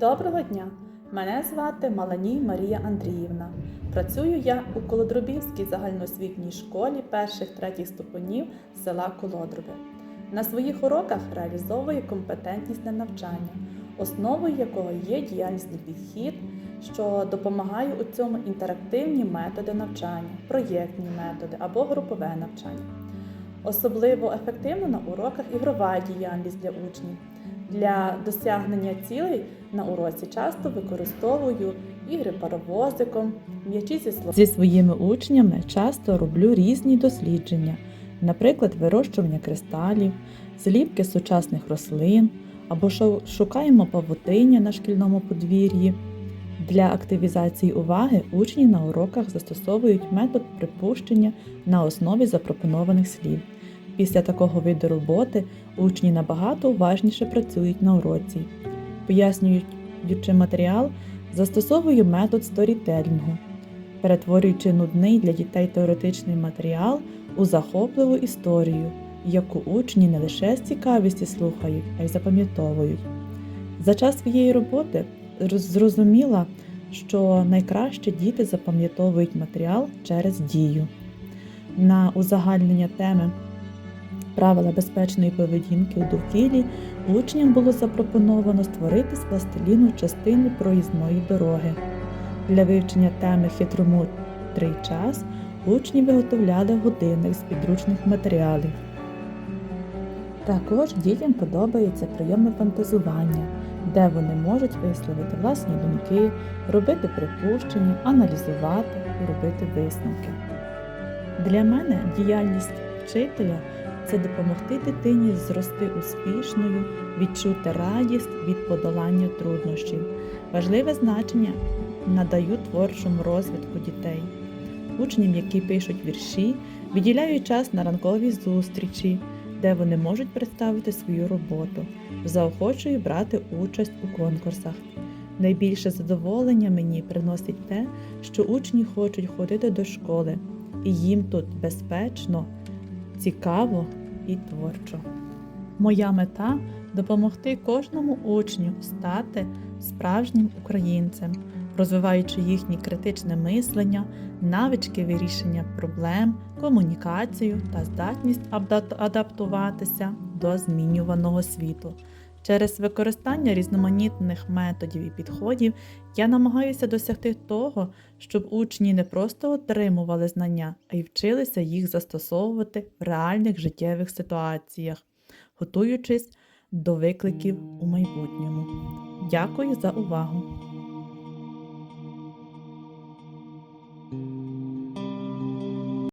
Доброго дня! Мене звати Маланій Марія Андріївна. Працюю я у Колодробівській загальноосвітній школі перших третіх ступенів села Колодроби. На своїх уроках реалізовую компетентність навчання, основою якого є діяльність підхід, що допомагає у цьому інтерактивні методи навчання, проєктні методи або групове навчання. Особливо ефективно на уроках ігрова діяльність для учнів. Для досягнення цілей на уроці часто використовую ігри паровозиком, м'ячі зі слов. Зі своїми учнями часто роблю різні дослідження, наприклад, вирощування кристалів, зліпки сучасних рослин або шукаємо павутиння на шкільному подвір'ї. Для активізації уваги учні на уроках застосовують метод припущення на основі запропонованих слів. Після такого виду роботи учні набагато уважніше працюють на уроці. Пояснюючи матеріал, застосовую метод сторітелінгу, перетворюючи нудний для дітей теоретичний матеріал у захопливу історію, яку учні не лише з цікавістю слухають, а й запам'ятовують. За час своєї роботи зрозуміла, що найкраще діти запам'ятовують матеріал через дію. На узагальнення теми правила безпечної поведінки у довкіллі учням було запропоновано створити з пластиліну частини проїзної дороги. Для вивчення теми хитромудрий час учні виготовляли годинник з підручних матеріалів. Також дітям подобаються прийоми фантазування, де вони можуть висловити власні думки, робити припущення, аналізувати робити висновки. Для мене діяльність вчителя це допомогти дитині зрости успішною, відчути радість від подолання труднощів. Важливе значення надаю творчому розвитку дітей. Учням, які пишуть вірші, виділяю час на ранкові зустрічі, де вони можуть представити свою роботу, заохочую брати участь у конкурсах. Найбільше задоволення мені приносить те, що учні хочуть ходити до школи, і їм тут безпечно, цікаво і творчо. Моя мета допомогти кожному учню стати справжнім українцем, розвиваючи їхнє критичне мислення, навички вирішення проблем, комунікацію та здатність адаптуватися до змінюваного світу. Через використання різноманітних методів і підходів я намагаюся досягти того, щоб учні не просто отримували знання, а й вчилися їх застосовувати в реальних життєвих ситуаціях, готуючись до викликів у майбутньому. Дякую за увагу!